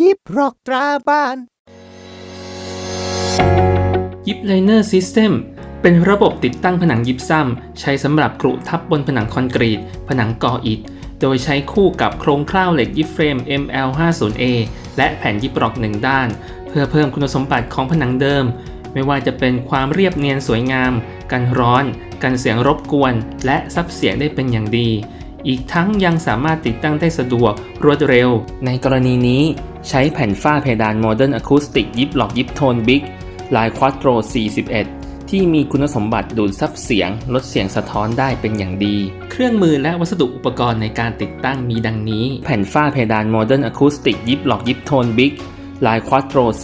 ยิบรอกตราบ้าน ยิปไลเนอร์ซิสเต็มเป็นระบบติดตั้งผนังยิปซัม ใช้สำหรับกรุทับบนผนังคอนกรีต ผนังก่ออิฐ โดยใช้คู่กับโครงคร่าวเหล็กยิปเฟรม ML50A และแผ่นยิปรอกหนึ่งด้าน เพื่อเพิ่มคุณสมบัติของผนังเดิม ไม่ว่าจะเป็นความเรียบเนียนสวยงาม กันร้อน กันเสียงรบกวน และซับเสียงได้เป็นอย่างดี อีกทั้งยังสามารถติดตั้งได้สะดวกรวดเร็ว ในกรณีนี้ ใช้แผ่นฝ้าเพดาน Modern Acoustic ยิปหลอกยิปโทนบิ๊กลาย Quattro 41 ที่มีคุณสมบัติดูดซับเสียง ลดเสียงสะท้อนได้เป็นอย่างดี เครื่องมือและวัสดุอุปกรณ์ในการติดตั้งมีดังนี้ แผ่นฝ้าเพดาน Modern Acoustic ยิปหลอกยิปโทนบิ๊กลาย Quattro 41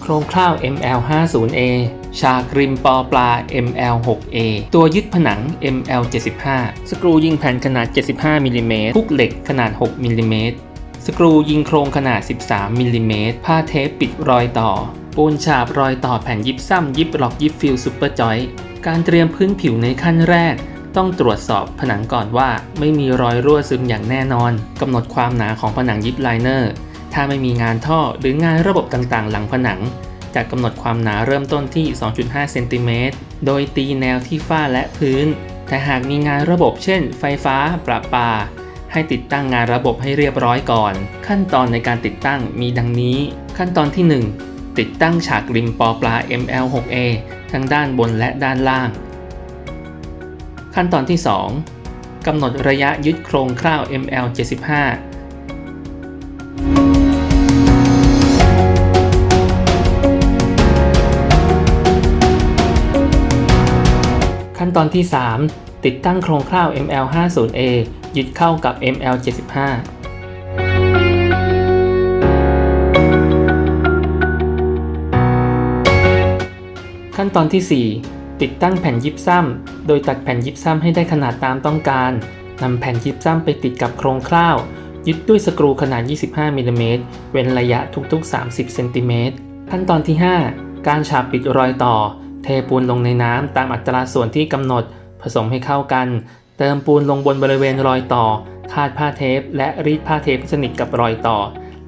โครงคร่าว ML50A ฉากริมปอปลา ML6A ตัวยึดผนัง ML75 สกรูยิงแผ่นขนาด 75มิลลิเมตรพุกเหล็กขนาด 6มิลลิเมตรสกรูยิงโครงขนาด 13มิลลิเมตรผ้าเทปปิดรอยต่อ ปูนฉาบรอยต่อแผ่นยิปซัมยิปล็อกยิปฟิลซูเปอร์จอย การเตรียมพื้นผิวในขั้นแรก ต้องตรวจสอบผนังก่อนว่า ไม่มีรอยรั่วซึมอย่างแน่นอน กำหนดความหนาของผนังยิปไลเนอร์ ถ้าไม่มีงานท่อหรืองานระบบต่างๆ หลังผนัง จะกำหนดความหนาเริ่มต้นที่ 2.5 เซนติเมตร โดยตีแนวที่ฝ้าและพื้น แต่หากมีงานระบบเช่น ไฟฟ้า ประปา ให้ติดตั้งงานระบบให้เรียบร้อยก่อน ขั้นตอนในการติดตั้งมีดังนี้ ขั้นตอนที่ 1 ติดตั้งฉากริมปอปลา ML6A ทั้งด้านบนและด้านล่าง ขั้นตอนที่ 2กำหนดระยะยึดโครงคร่าว ML75 ตอนที่ 3 ติดตั้งโครงคร่าว ML50A ยึดเข้ากับ ML75 ขั้นตอนที่ 4 ติดตั้งแผ่นยิปซัมโดยตัดแผ่นยิปซัมให้ได้ขนาดตามต้องการนำแผ่นยิปซัมไปติดกับโครงคร่าว ยึดด้วยสกรูขนาด 25มิลลิเมตรเว้นระยะทุกๆ 30เซนติเมตรขั้นตอนที่ 5 การฉาบปิดรอยต่อ เทปูนลงในน้ำตามอัตราส่วนที่กำหนด ผสมให้เข้ากัน เติมปูนลงบนบริเวณรอยต่อ คาดผ้าเทป และรีดผ้าเทปสนิทกับรอยต่อ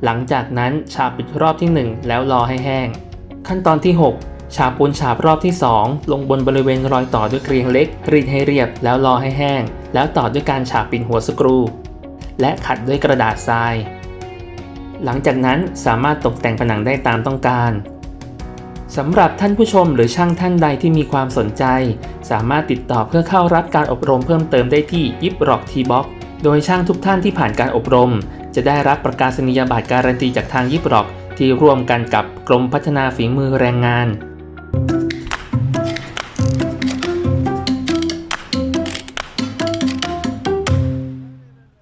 หลังจากนั้นฉาบปิดรอบที่ 1 แล้วรอให้แห้ง ขั้นตอนที่ 6 ฉาบปูนฉาบรอบที่ 2 ลงบนบริเวณรอยต่อด้วยเกลียงเล็ก รีดให้เรียบแล้วรอให้แห้ง แล้วต่อด้วยการฉาบปิดหัวสกรู และขัดด้วยกระดาษทราย หลังจากนั้นสามารถตกแต่งผนังได้ตามต้องการ สำหรับท่านผู้ชมหรือช่างท่านใดที่มีความสนใจ สามารถติดต่อเพื่อเข้ารับการอบรมเพิ่มเติมได้ที่ยิปร็อกทีบ็อกโดยช่างทุกท่านที่ผ่านการอบรม จะได้รับประกาศนียบัตรการันตีจากทางยิปร็อกที่ร่วมกันกับกรมพัฒนาฝีมือแรงงาน